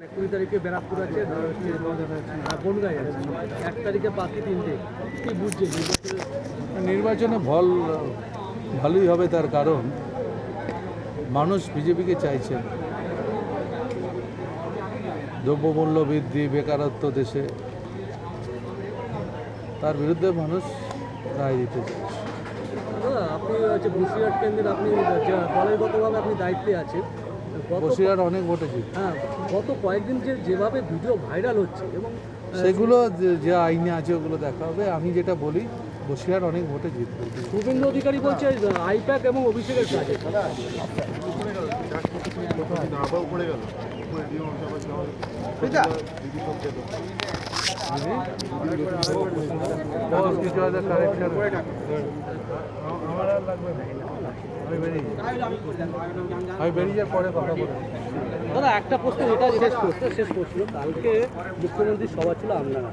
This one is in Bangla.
কুড়ি তারিখে এক তারিখে তিনটে। বুঝছে নির্বাচনে ভল, ভালোই হবে তার কারণ, মানুষ বিজেপিকে চাইছেন দ্রব্যমূল্য বৃদ্ধি, বেকারত্ব দেশে। তার বিরুদ্ধে মানুষ রায় দিতে চাইছে। আপনি হচ্ছে বসিরহাট কেন্দ্রের আপনি দলগতভাবে আপনি দায়িত্বে আছেন বসিরহাট অনেক ভোটে জিতবে হ্যাঁ গত কয়েকদিন যে যেভাবে ভিডিও ভাইরাল হচ্ছে এবং সেগুলো যে- আইনে আছে ওগুলো দেখা হবে। আমি যেটা বলি বসিরহাট অনেক ভোটে জিতবে শুভেন্দু অধিকারী বলছে আইপ্যাক এবং অভিষেকের কাজে। দাদা একটা প্রশ্ন এটা শেষ প্রশ্ন শেষ প্রশ্ন। কালকে মুখ্যমন্ত্রীর সভা ছিল আপনারা